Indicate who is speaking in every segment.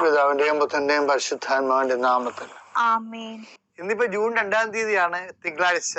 Speaker 1: പിതാവിന്റെയും പുത്രന്റെയും പരിശുദ്ധാത്മാവിന്റെ നാമത്തിൽ.
Speaker 2: ആമേൻ.
Speaker 1: ഇന്നിപ്പോ ജൂൺ രണ്ടാം തീയതിയാണ് തിങ്കളാഴ്ച.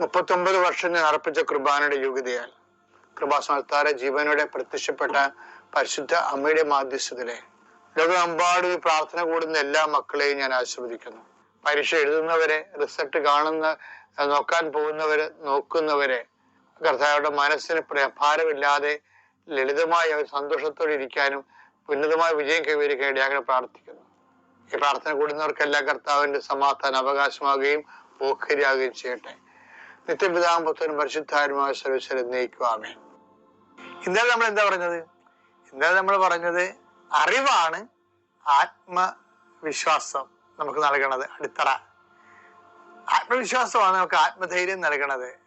Speaker 1: മുപ്പത്തൊമ്പത് വർഷം ഞാൻ അർപ്പിച്ച കൃപാനയുടെ യോഗ്യതയാൽ കൃപാസനത്താര ജീവനോടെ പ്രത്യക്ഷപ്പെട്ട പരിശുദ്ധ അമ്മയുടെ മാധ്യസ്ഥത്തിലെ ലോകമെമ്പാടും ഈ പ്രാർത്ഥന കൂടുന്ന എല്ലാ മക്കളെയും ഞാൻ ആശീർവദിക്കുന്നു. പരീക്ഷ എഴുതുന്നവരെ റിസൾട്ട് കാണുന്ന നോക്കാൻ പോകുന്നവര് നോക്കുന്നവരെ കർത്താവരുടെ മനസ്സിന് ഭാരമില്ലാതെ ലളിതമായി അവർ സന്തോഷത്തോടെ ഇരിക്കാനും ഉന്നതമായ വിജയം കൈവരിക്കാൻ ഞാൻ പ്രാർത്ഥിക്കുന്നു. ഈ പ്രാർത്ഥന കൂടുന്നവർക്കെല്ലാം കർത്താവിന്റെ സമാധാന അവകാശമാകുകയും ഓഹരിയാകുകയും ചെയ്യട്ടെ. നിത്യപിതാമ്പുത്തനും പരിശുദ്ധാരുമായ സർവീശ്വരൻ നയിക്കുവാമേ ഇന്നലെ നമ്മൾ എന്താ പറഞ്ഞത്? ഇന്നലെ നമ്മൾ പറഞ്ഞത് അറിവാണ് ആത്മവിശ്വാസം നമുക്ക് നൽകണത്. അടിത്തറ. ആത്മവിശ്വാസമാണ് നമുക്ക് ആത്മധൈര്യം നൽകണത്.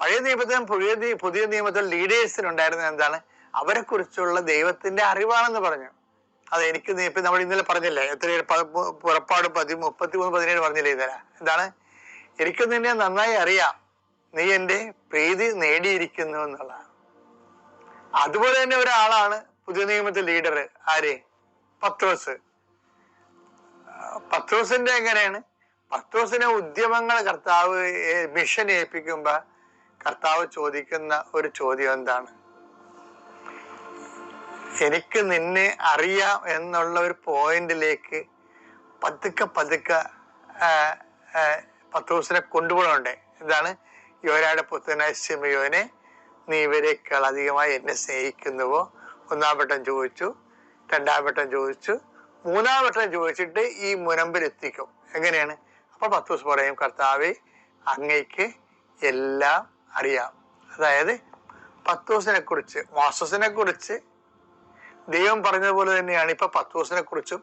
Speaker 1: പഴയ നിയമത്തിലും പുതിയ പുതിയ നിയമത്തിൽ ലീഡേഴ്സിന് ഉണ്ടായിരുന്നത് എന്താണ്? അവരെ കുറിച്ചുള്ള ദൈവത്തിന്റെ അറിവാണെന്ന് പറഞ്ഞു. അത് എനിക്ക് ഇപ്പൊ നമ്മൾ ഇന്നലെ പറഞ്ഞില്ലേ? എത്ര പുറപ്പാട് പതി മുപ്പത്തി മൂന്ന് പതിനേഴ് പറഞ്ഞില്ലേ ഇന്നലെ? എന്താണ്? എനിക്ക് നിന്നെ നന്നായി അറിയാം. നീ എന്റെ പ്രീതി നേടിയിരിക്കുന്നു എന്നുള്ളതാണ്. അതുപോലെ തന്നെ ഒരാളാണ് പുതിയ നിയമത്തിൽ ലീഡർ ആര്? പത്രോസ്. പത്രോസിന്റെ എങ്ങനെയാണ്? പത്രോസിനെ ഉദ്യമങ്ങൾ കർത്താവ് മിഷൻ ഏൽപ്പിക്കുമ്പോ കർത്താവ് ചോദിക്കുന്ന ഒരു ചോദ്യം എന്താണ്? എനിക്ക് നിന്നെ അറിയാം എന്നുള്ള ഒരു പോയിന്റിലേക്ക് പതുക്കെ പതുക്കെ പത്രോസിനെ കൊണ്ടുപോകണുണ്ട്. എന്താണ്? യോരായുടെ പുത്രനായ സിമയോനെ നീ ഇവരെക്കാൾ അധികമായി എന്നെ സ്നേഹിക്കുന്നുവോ? ഒന്നാം വട്ടം ചോദിച്ചു. രണ്ടാം വട്ടം ചോദിച്ചു. മൂന്നാം വട്ടം ചോദിച്ചിട്ട് ഈ മുനമ്പിൽ എത്തിക്കും. എങ്ങനെയാണ്? അപ്പൊ പത്തോസ് പറയും കർത്താവെ അങ്ങയ്ക്ക് എല്ലാം അറിയാം. അതായത് പത്തോസിനെ കുറിച്ച് മോസസിനെ കുറിച്ച് ദൈവം പറഞ്ഞതുപോലെ തന്നെയാണ് ഇപ്പൊ പത്തോസിനെ കുറിച്ചും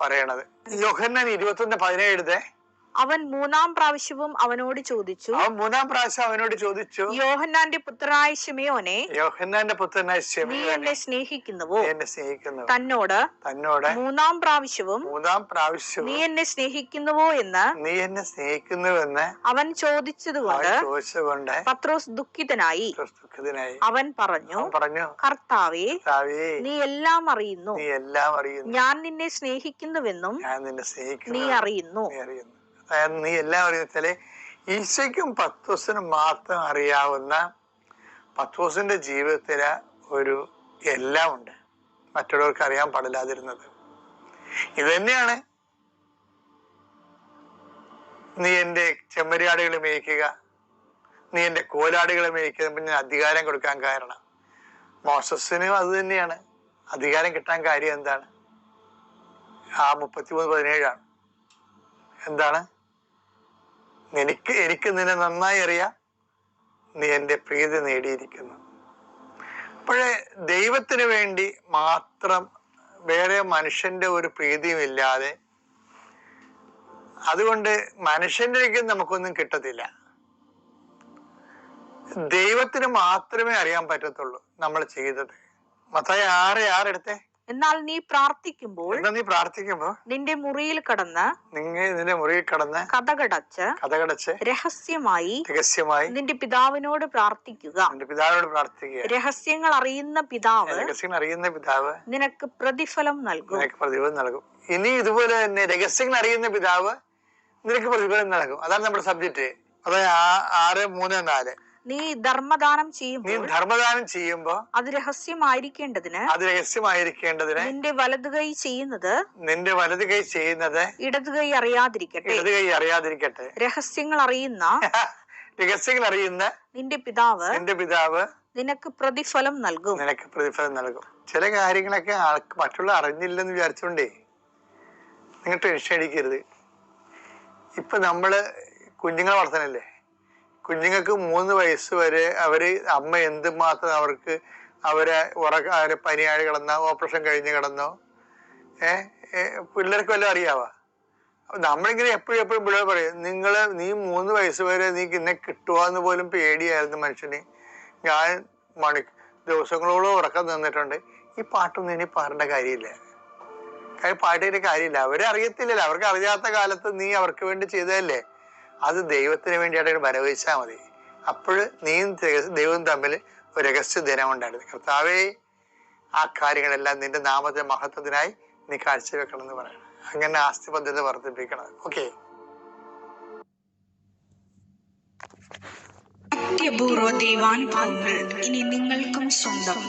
Speaker 1: പറയണത്. യോഹന്നാൻ ഇരുപത്തൊന്ന് പതിനേഴ്
Speaker 3: അവൻ മൂന്നാം പ്രാവശ്യവും അവനോട് ചോദിച്ചു
Speaker 1: അവൻ മൂന്നാം പ്രാവശ്യം അവനോട് ചോദിച്ചു
Speaker 3: യോഹന്നാന്റെ പുത്രനായ ശിമയോനെ
Speaker 1: യോഹന്നാന്റെ പുത്രനായ
Speaker 3: നീ എന്നെ സ്നേഹിക്കുന്നുവോ?
Speaker 1: എന്നെ സ്നേഹിക്കുന്നു
Speaker 3: തന്നോട്
Speaker 1: തന്നോട്
Speaker 3: മൂന്നാം പ്രാവശ്യവും
Speaker 1: മൂന്നാം പ്രാവശ്യം
Speaker 3: നീ എന്നെ സ്നേഹിക്കുന്നുവോ? എന്ന്
Speaker 1: നീ എന്നെ സ്നേഹിക്കുന്നുവെന്ന്
Speaker 3: അവൻ ചോദിച്ചതുകൊണ്ട്
Speaker 1: അവൻ ചോദിച്ചുകൊണ്ട്
Speaker 3: പത്രോസ് ദുഃഖിതനായി
Speaker 1: ദുഃഖിതനായി
Speaker 3: അവൻ പറഞ്ഞു
Speaker 1: പറഞ്ഞു
Speaker 3: കർത്താവേ നീ എല്ലാം അറിയുന്നു.
Speaker 1: നീ എല്ലാം അറിയുന്നു.
Speaker 3: ഞാൻ നിന്നെ സ്നേഹിക്കുന്നുവെന്നും
Speaker 1: ഞാൻ നിന്നെ സ്നേഹിക്കുന്നു.
Speaker 3: നീ അറിയുന്നു.
Speaker 1: നീ അറിയുന്നു. നീ എല്ലാം അറിയുന്ന ഈശയ്ക്കും പത്തോസിനും മാത്രം അറിയാവുന്ന പത്തോസിന്റെ ജീവിതത്തിൽ ഒരു എല്ലാം ഉണ്ട്. മറ്റുള്ളവർക്ക് അറിയാൻ പാടില്ലാതിരുന്നത്. ഇത് തന്നെയാണ് നീ എന്റെ ചെമ്മരിയാടുകളെ മേയ്ക്കുക നീ എന്റെ കോലാടുകളെ മേയ്ക്കുക പിന്നെ അധികാരം കൊടുക്കാൻ കാരണം. മോസസിനും അത് തന്നെയാണ്. അധികാരം കിട്ടാൻ കാര്യം എന്താണ്? ആ മുപ്പത്തിമൂന്ന് പതിനേഴാണ്. എന്താണ്? എനിക്ക് എനിക്ക് നിന്നെ നന്നായി അറിയാം. നീ എന്റെ പ്രീതി നേടിയിരിക്കുന്നു. അപ്പോഴേ ദൈവത്തിന് വേണ്ടി മാത്രം വേറെ മനുഷ്യന്റെ ഒരു പ്രീതിയും ഇല്ലാതെ അതുകൊണ്ട് മനുഷ്യന്റെ നമുക്കൊന്നും കിട്ടത്തില്ല. ദൈവത്തിന് മാത്രമേ അറിയാൻ പറ്റത്തുള്ളൂ നമ്മൾ ചെയ്തത്. മത്തായി ആറ് ആറെടുത്തേ
Speaker 3: എന്നാൽ നീ പ്രാർത്ഥിക്കുമ്പോൾ
Speaker 1: നീ പ്രാർത്ഥിക്കുമ്പോ
Speaker 3: നിന്റെ മുറിയിൽ കടന്ന്
Speaker 1: നിങ്ങൾ നിന്റെ മുറിയിൽ കടന്ന്
Speaker 3: കഥകടച്ച്
Speaker 1: കഥകടച്ച്
Speaker 3: രഹസ്യമായി
Speaker 1: രഹസ്യമായി
Speaker 3: നിന്റെ പിതാവിനോട് പ്രാർത്ഥിക്കുക.
Speaker 1: നിന്റെ പിതാവിനോട് പ്രാർത്ഥിക്കുക.
Speaker 3: രഹസ്യങ്ങൾ അറിയുന്ന പിതാവ്
Speaker 1: രഹസ്യങ്ങൾ അറിയുന്ന പിതാവ്
Speaker 3: നിനക്ക് പ്രതിഫലം നൽകും.
Speaker 1: നിനക്ക് പ്രതിഫലം നൽകും. ഇനി ഇതുപോലെ തന്നെ രഹസ്യങ്ങൾ അറിയുന്ന പിതാവ് നിനക്ക് പ്രതിഫലം നൽകും. അതാണ് നമ്മുടെ സബ്ജക്റ്റ് അതായത് ആറ് മൂന്ന് നാല്.
Speaker 3: നീ ധർമ്മദാനം
Speaker 1: നീ
Speaker 3: ചെയ്യുമ്പോൾ
Speaker 1: ധർമ്മദാനം ചെയ്യുമ്പോ
Speaker 3: അത് രഹസ്യമായിരിക്കേണ്ടതിന്
Speaker 1: അത് രഹസ്യമായിരിക്കേണ്ടതിന്
Speaker 3: നിന്റെ വലതു കൈ ചെയ്യുന്നത്
Speaker 1: നിന്റെ വലത് കൈ ചെയ്യുന്നത്
Speaker 3: ഇടതു കൈ അറിയാതിരിക്കട്ടെ.
Speaker 1: ഇടത് കൈ അറിയാതിരിക്കട്ടെ.
Speaker 3: രഹസ്യങ്ങൾ അറിയുന്ന
Speaker 1: രഹസ്യങ്ങൾ അറിയുന്ന
Speaker 3: നിന്റെ പിതാവ്
Speaker 1: നിന്റെ പിതാവ്
Speaker 3: നിനക്ക് പ്രതിഫലം നൽകും.
Speaker 1: നിനക്ക് പ്രതിഫലം നൽകും. ചില കാര്യങ്ങളൊക്കെ ആൾക്ക് മറ്റുള്ള അറിഞ്ഞില്ലെന്ന് വിചാരിച്ചോണ്ടേ നിങ്ങൾ ടെൻഷൻ അടിക്കരുത്. ഇപ്പൊ നമ്മൾ കുഞ്ഞുങ്ങളെ വളർത്തണല്ലേ? കുഞ്ഞുങ്ങൾക്ക് മൂന്ന് വയസ്സ് വരെ അവർ അമ്മ എന്തുമാത്രം അവർക്ക് അവരെ ഉറക്ക അവരെ പനിയായി കിടന്നോ ഓപ്പറേഷൻ കഴിഞ്ഞ് കിടന്നോ? ഏ പിള്ളേർക്ക് വല്ലതും അറിയാവാ? നമ്മളിങ്ങനെ എപ്പോഴും എപ്പോഴും പിള്ളേർ പറയും നിങ്ങൾ നീ മൂന്ന് വയസ്സ് വരെ നീ ഇന്നെ കിട്ടുവാന്ന് പോലും പേടിയായിരുന്നു മനുഷ്യന്. ഞാൻ മണി ദിവസങ്ങളോളം ഉറക്കം നിന്നിട്ടുണ്ട്. ഈ പാട്ടൊന്നും ഇനി പാടേണ്ട കാര്യമില്ല. കാര്യം പാട്ടിന്റെ കാര്യമില്ല. അവരെ അറിയത്തില്ലല്ലോ അവർക്ക് അറിയാത്ത കാലത്ത് നീ അവർക്ക് വേണ്ടി ചെയ്തതല്ലേ? അത് ദൈവത്തിന് വേണ്ടിയായിട്ട് വരവഹിച്ചാൽ മതി. അപ്പോൾ നീയും ദൈവവും തമ്മിൽ ഒരു രഹസ്യ ദിനം ഉണ്ടായിരുന്നു കർത്താവേ ആ കാര്യങ്ങളെല്ലാം നിന്റെ നാമത്തെ മഹത്വത്തിനായി നീ കാഴ്ചവെക്കണം എന്ന് പറയണം. അങ്ങനെ ആസ്തി പദ്ധതി വർദ്ധിപ്പിക്കണം. ഓക്കെ
Speaker 3: അത്യപൂർവ ദൈവാനുഭവങ്ങൾ ഇനി നിങ്ങൾക്കും സ്വന്തം.